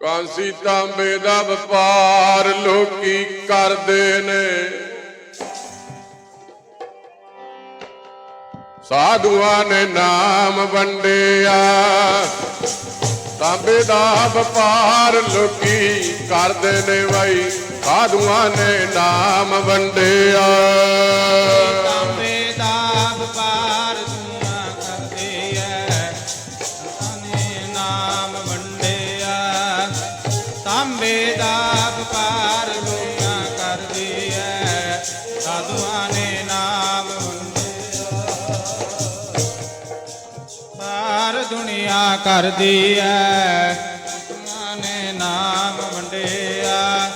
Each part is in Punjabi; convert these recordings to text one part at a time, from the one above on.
ਕਾਂਸੀ ਤਾਂਬੇ ਦਾ ਵਪਾਰ ਲੋਕੀ ਕਰਦੇ ਨੇ। ਸਾਧੂਆਂ ਨੇ ਨਾਮ ਵੰਡਿਆ। ਤਾਂਬੇ ਦਾ ਵਪਾਰ ਲੋਕੀ ਕਰਦੇ ਨੇ ਬਾਈ। ਸਾਧੂਆਂ ਨੇ ਨਾਮ ਵੰਡਿਆ। ਤਾਂਬੇ ਦਾ ਕਰਦੀ ਐ। ਸਾਧੂਆਂ ਨੇ ਨਾਮ ਵੰਡਿਆ ਪਾਰ ਦੁਨੀਆ ਕਰਦੀ ਐ ਸਾਧੂਆਂ ਨੇ ਨਾਮ ਵੰਡਿਆ।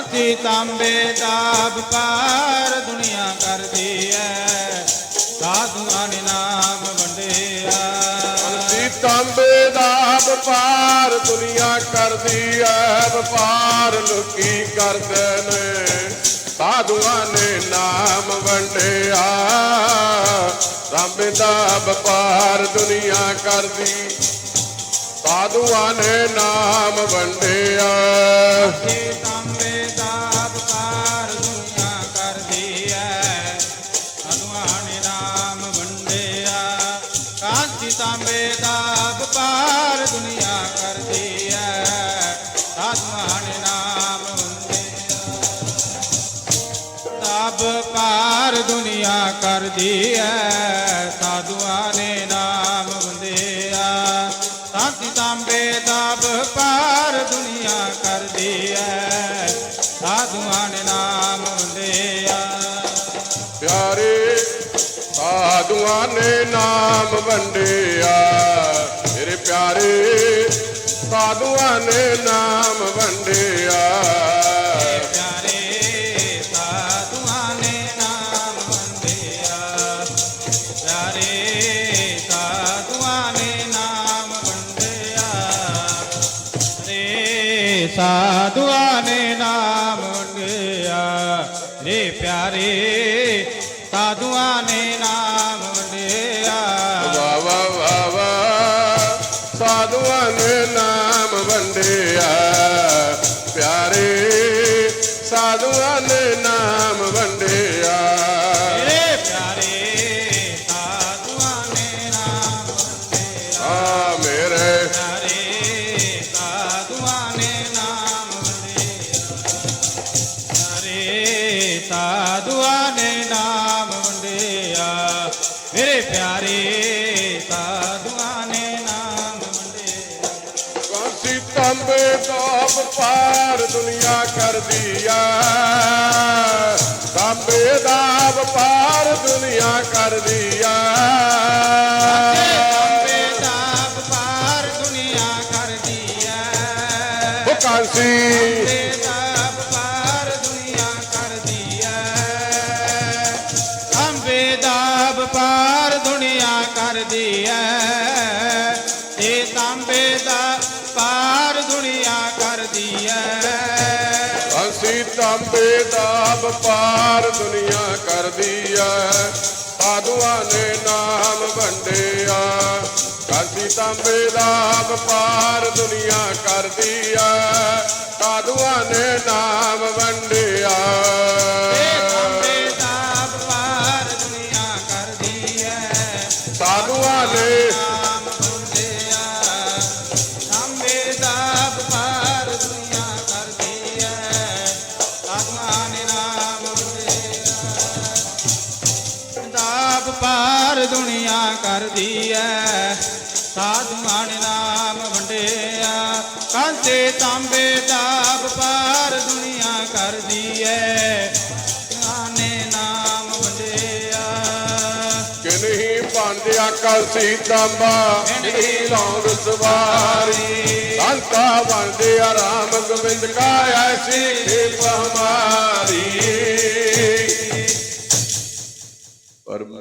ਅਸੀਂ ਤਾਂਬੇ ਦਾ ਵਪਾਰ ਦੁਨੀਆ ਵਪਾਰ ਦੁਨੀਆ ਕਰਦੀ ਐ, ਵਪਾਰ ਲੋਕੀ ਕਰਦੇ ਨੇ। ਸਾਧੂਆਂ ਨੇ ਨਾਮ ਵੰਡਿਆ। ਤਾਂਬੇ ਦਾ ਵਪਾਰ ਦੁਨੀਆ ਕਰਦੀ। ਸਾਧੂਆਂ ਨੇ ਨਾਮ ਵੰਡਿਆ। ਕਾਂਤੀ ਤਾਂਬੇ ਦਾ ਵਪਾਰ ਦੁਨੀਆ ਕਰਦੀ ਐ ਸਾਧੂਆਂ ਨਾਮ ਵੰਡਿਆ ਤਬ ਪਾਰ ਦੁਨੀਆ ਕਰਦੀ ਐ ਸਾਧੂਆਂ ਨੇ ਨਾਮ ਵੰਦਿਆ ਸਾਧੀ ਤਾਂਬੇ ਤਬ ਪਾਰ ਦੁਨੀਆ ਕਰਦੀ ਐ ਸਾਧੂਆਂ ਨੇ ਨਾਮ ਵੰਦਿਆ ਸਾਧੂਆਂ ਨੇ ਨਾਮ ਵੰਡਿਆ। ਮੇਰੇ ਪਿਆਰੇ ਸਾਧੂਆਂ ਨੇ ਨਾਮ ਵੰਡਿਆ। ਪਿਆਰੇ ਸਾਧੂਆਂ ਨੇ ਨਾਮ ਵੰਡਿਆ। ਪਿਆਰੇ ਸਾਧੂਆਂ ਨੇ ਨਾਮ ਵੰਡਿਆ ਰੇ ਸਾਧੂਆਂ ਨੇ ਨਾਮ ਵੰਡਿਆ ਰੇ ਪਿਆਰੇ ਸਾਧੂਆਂ ਨੇ ਨਾਮ ਸਾਧੂਆਂ ਨੇ ਨਾਮ ਵੰਡਿਆ। ਪਿਆਰੇ ਸਾਧੂਆਂ ਨੇ ਨਾਮ ਵੰਡਿਆ। ਰੇ ਪਿਆਰੇ ਸਾਧੂਆਂ ਨੇ ਨਾਮ ਵੰਡਿਆ। ਆ ਮੇਰੇ ਪਿਆਰੇ ਸਾਧੂਆਂ ਨੇ ਨਾਮ ਵੰਡਿਆ। ਪਿਆਰੇ ਸਾਧੂਆਂ ਨੇ ਨਾਮ ਵੰਡਿਆ। ਮੇਰੇ ਪਿਆਰੇ ਸਾਧੂਆਂ ਤਾਂਬੇ ਦਾ ਵਪਾਰ ਦੁਨੀਆ ਕਰਦੀ ਆ। ਤਾਂਬੇ ਦਾ ਵਪਾਰ ਦੁਨੀਆ ਕਰਦੀ ਆ। ਤਾਂਬੇ ਦਾ ਵਪਾਰ ਦੁਨੀਆ ਕਰਦੀ ਐ ਉਹ ਕਾਂਸੀ। ਕਰਦੀ ਐ ਤੇ ਤਾਂਬੇ ਦਾ ਪਾਰ ਦੁਨੀਆ ਕਰਦੀ ਐ। ਅਸੀਂ ਤਾਂਬੇ ਦਾ ਵਪਾਰ ਦੁਨੀਆ ਕਰਦੀ ਐ। ਸਾਧੂਆਂ ਨੇ ਨਾਮ ਵੰਡਿਆ। ਕਾਸੀ ਤਾਂਬੇ ਦਾ ਵਪਾਰ ਦੁਨੀਆ ਕਰਦੀ ਐ। ਸਾਧੂਆਂ ਨੇ ਨਾਮ ਵੰਡਿਆ। ਸਾਧੂਆਂ ਨੇ ਕਰਦੀ ਐ ਸਾਧ ਮਾਣ ਨਾਮ ਵੰਡਿਆ। ਕਾਂਸੇ ਤਾਂਬੇ ਦਾ ਵਪਾਰ ਦੁਨੀਆ ਕਰਦੀ ਐ ਆਨੇ ਨਾਮ ਵੰਡਿਆ। ਕਿਨਹੀ ਭਾਂਦੇ ਆਕਲ ਸੀ ਤਾਂਬਾ ਕਿਨਹੀ ਲੌਂਗ ਸਵਾਰੀ ਸੰਤਾ ਆ ਰਾਮ ਗੋਬਿੰਦ ਕਾ ਐਸੀ ਖੇਪ ਹਮਾਰੀ ਪਰਮ